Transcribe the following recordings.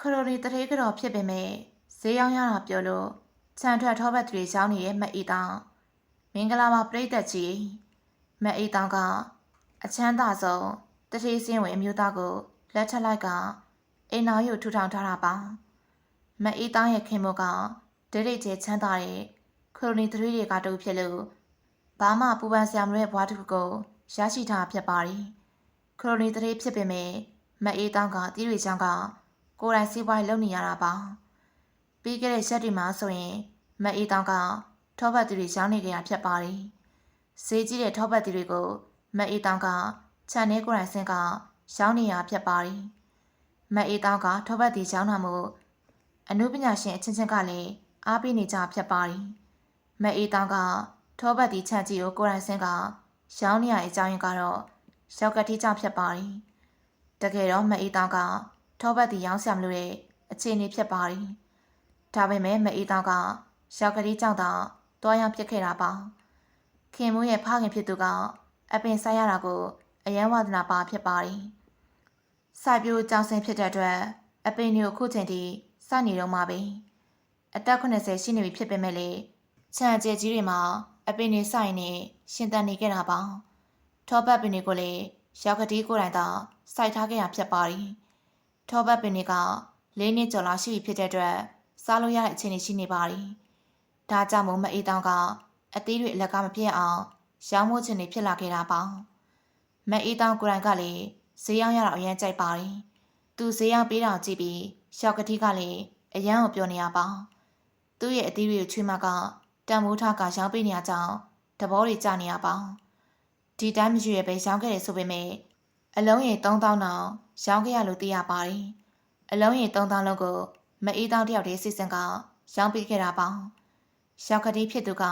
ခရိုနီတရေကတော့ဖြစ်ပေမဲ့ဈေးရောက်ရတာပြောလို့ခြံထွက်ထောပတ်တွေရောင်းနေတဲ့မက်အီတောင်မင်္ဂလာပါပြိသက်ကြီးမက်အီတောင်ကအချမ်းသာဆုံးတတိစင်းဝင်အမျိုးသားကိုလက်ထက်လိုက်ကအိမ်တော်ရုပ်ထူထောင်ထားတာပါမက်အီတောင်ရဲ့ခင်မို့ကဒိတ်ဒိတ်ကျချမ်းသာတဲ့ခရိုနီတရေတွေကတူဖြစ်လို့ဘာမှပူပန်စရာမလိုတဲ့ဘွားတစ်ခုကိုရရှိထားဖြစ်ပါတယ်ခရိုနီတရေဖြစ်ပေမဲ့မက်အီတောင်ကတီးတွေချောင်းက ကိုယ်တိုင်စီးပွားရေးလုပ်နေရတာပါပြီးခဲ့တဲ့ရက်တွေမှာဆိုရင်မအေးတောင်ကထောပတ်သူတွေရောင်းနေကြတာဖြစ်ပါတယ်ဈေးကြီးတဲ့ထောပတ်သူတွေကိုမအေးတောင်ကခြံထဲကိုယ်တိုင်ဆင်းကရောင်းနေရဖြစ်ပါတယ်မအေးတောင်ကထောပတ်သူရောင်းတာမို့အနုပညာရှင်အချင်းချင်းကလည်းအားပေးနေကြဖြစ်ပါတယ်မအေးတောင်ကထောပတ်သူခြံကြီးကိုကိုယ်တိုင်ဆင်းကရောင်းနေရတဲ့အကြောင်းရင်းကတော့ရောက်ကတိကြောင့်ဖြစ်ပါတယ်တကယ်တော့မအေးတောင်က ထောပတ်တီရောင်းဆရာမလို့တဲ့အခြေအနေဖြစ်ပါတယ်။ဒါပေမဲ့မအေးတောင်ကရောက်ကလေးကြောင့်သာတွားရောက်ဖြစ်ခဲ့တာပါ။ခင်မိုးရဲ့ဖခင်ဖြစ်သူကအပင်ဆိုင်ရတာကိုအယံဝါဒနာပါဖြစ်ပါတယ်။စိုက်ပျိုးကြောင်စင်ဖြစ်တဲ့အတွက်အပင်တွေကိုခုချိန်ထိစိုက်နေတော့မှပဲ။အသက်80ရှိနေပြီဖြစ်ပေမဲ့လေခြံကျဲကြီးတွေမှာအပင်တွေစိုက်နေရှင်သန်နေခဲ့တာပါ။ထောပတ်ပင်တွေကိုလည်းရောက်ကတိကိုယ်တိုင်သာစိုက်ထားခဲ့တာဖြစ်ပါတယ်။ ထောပတ်ပင်တွေကလေးနှစ်ကျော်လောက်ရှိပြီဖြစ်တဲ့အတွက်စားလို့ရတဲ့အခြေအနေရှိနေပါတယ်။ဒါကြောင့်မို့မအေးတောင်ကအသီးတွေအလက်ကမပြည့်အောင်ရောင်းမိုးချင်နေဖြစ်လာခဲ့တာပါ။မအေးတောင်ကိုယ်တိုင်ကလည်းဈေးရောက်ရတော့အရန်ကြိုက်ပါတယ်။သူဈေးရောက်ပေးတာကိုကြည့်ပြီးရှောက်ကတိကလည်းအရန်ကိုပြောနေရပါ။သူ့ရဲ့အသီးတွေကိုချွေးမကတန်မိုးထားကရောင်းပေးနေရကြောင်းတဘောတွေကြနေရပါ။ဒီတိုင်းမရွေပဲရောင်းခဲ့တယ်ဆိုပေမဲ့အလုံးရေ3000တောင် ရောင်းခဲ့ရလို့သိရပါတယ်။အလုံးရေ3000လုံးကိုမအေးတောင်တယောက်တည်းစီစဉ်ကရောင်းပေးခဲ့တာပါ။ရှောက်ကတိဖြစ်သူက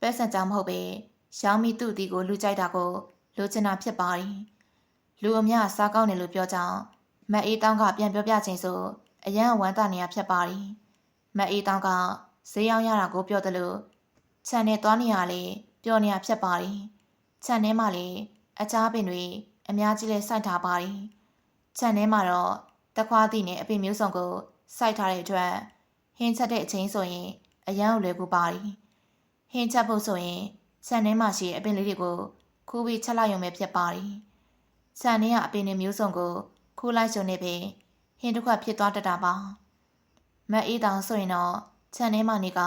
ပဲဆန်ကြောင်မဟုတ်ပဲရောင်းမိသူ့တီကိုလူကြိုက်တာကိုလိုချင်တာဖြစ်ပါတယ်။လူအများစားကောင်းတယ်လို့ပြောကြောင်းမအေးတောင်ကပြန်ပြောပြခြင်းဆိုအရန်ဝမ်းသာနေရဖြစ်ပါတယ်။မအေးတောင်ကဈေးရောက်ရတာကိုပြောတယ်လို့ခြံနဲ့သွားနေရလေပြောနေရဖြစ်ပါတယ်။ခြံထဲမှာလေအချားပင်တွေအများကြီးလဲစိုက်ထားပါတယ်။ ခြံထဲမှာတော့တခွားသီးနဲ့အပင်မျိုးစုံကိုစိုက်ထားတဲ့အတွက်ဟင်းချက်တဲ့အချိန်ဆိုရင်အရန်ကိုလွယ်ကူပါတယ်။ဟင်းချက်ဖို့ဆိုရင်ခြံထဲမှာရှိတဲ့အပင်လေးတွေကိုခူးပြီးချက်လိုက်ရုံပဲဖြစ်ပါတယ်။ခြံထဲကအပင်တွေမျိုးစုံကိုခူးလိုက်ရုံနဲ့ပဲဟင်းတစ်ခွက်ဖြစ်သွားတတ်တာပါ။မအေးတောင်ဆိုရင်တော့ခြံထဲမှာနေက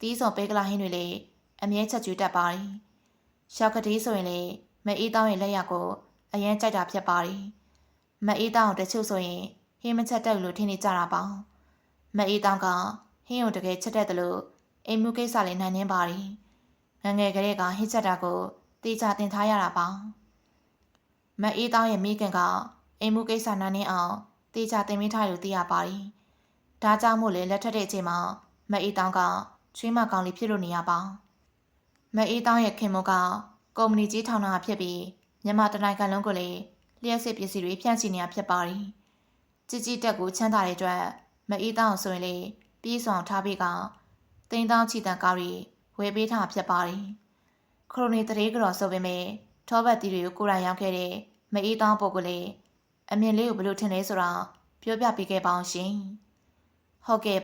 တီးစော်ပဲကလာဟင်းတွေလည်းအမြဲချက်ကျွေးတတ်ပါတယ်။ရှောက်ကတိဆိုရင်လေမအေးတောင်ရဲ့လက်ရကိုအရင်ကြိုက်တာဖြစ်ပါတယ်။ မအေးတောင်တချို့ဆိုရင်ဟင်းမချက်တက်လို့ထင်နေကြတာပါ။မအေးတောင်ကဟင်းကိုတကယ်ချက်တက်တယ်လို့အိမ်မှုကိစ္စလေးနိုင်နေပါတယ်။ငငယ်ကလေးကဟင်းချက်တာကိုတေချာတင်ထားရတာပါ။မအေးတောင်ရဲ့မိခင်ကအိမ်မှုကိစ္စနိုင်နေအောင်တေချာတင်မိထားလို့သိရပါတယ်။ဒါကြောင့်မို့လေလက်ထက်တဲ့အချိန်မှာမအေးတောင်ကချွေးမကောင်လေးဖြစ်လို့နေရပါ။မအေးတောင်ရဲ့ခင်မကကုမ္ပဏီကြီးထောင်တာဖြစ်ပြီးမြန်မာတနိုင်ငံလုံးကိုလည်း လျှက်စစ်ပစ္စည်းတွေဖြန့်ချီနေတာဖြစ်ပါတယ်။ကြည်ကြည်တက်ကိုချမ်းသာတဲ့အတွက်မအေးတောင်ဆိုရင်လေပြေးဆောင်ထားပြီးကတင်တောင်းချီတန်ကားတွေဝယ်ပေးထားဖြစ်ပါတယ်။ခရိုနီတရေကြော်ဆိုပေမဲ့ထောပတ်တီတွေကိုကိုယ်တိုင်ရောက်ခဲ့တဲ့မအေးတောင်ပုဂ္ဂိုလ်လေအမြင်လေးကိုဘယ်လိုထင်လဲဆိုတာပြောပြပေးခဲ့ပါအောင်ရှင်။ဟုတ်ကဲ့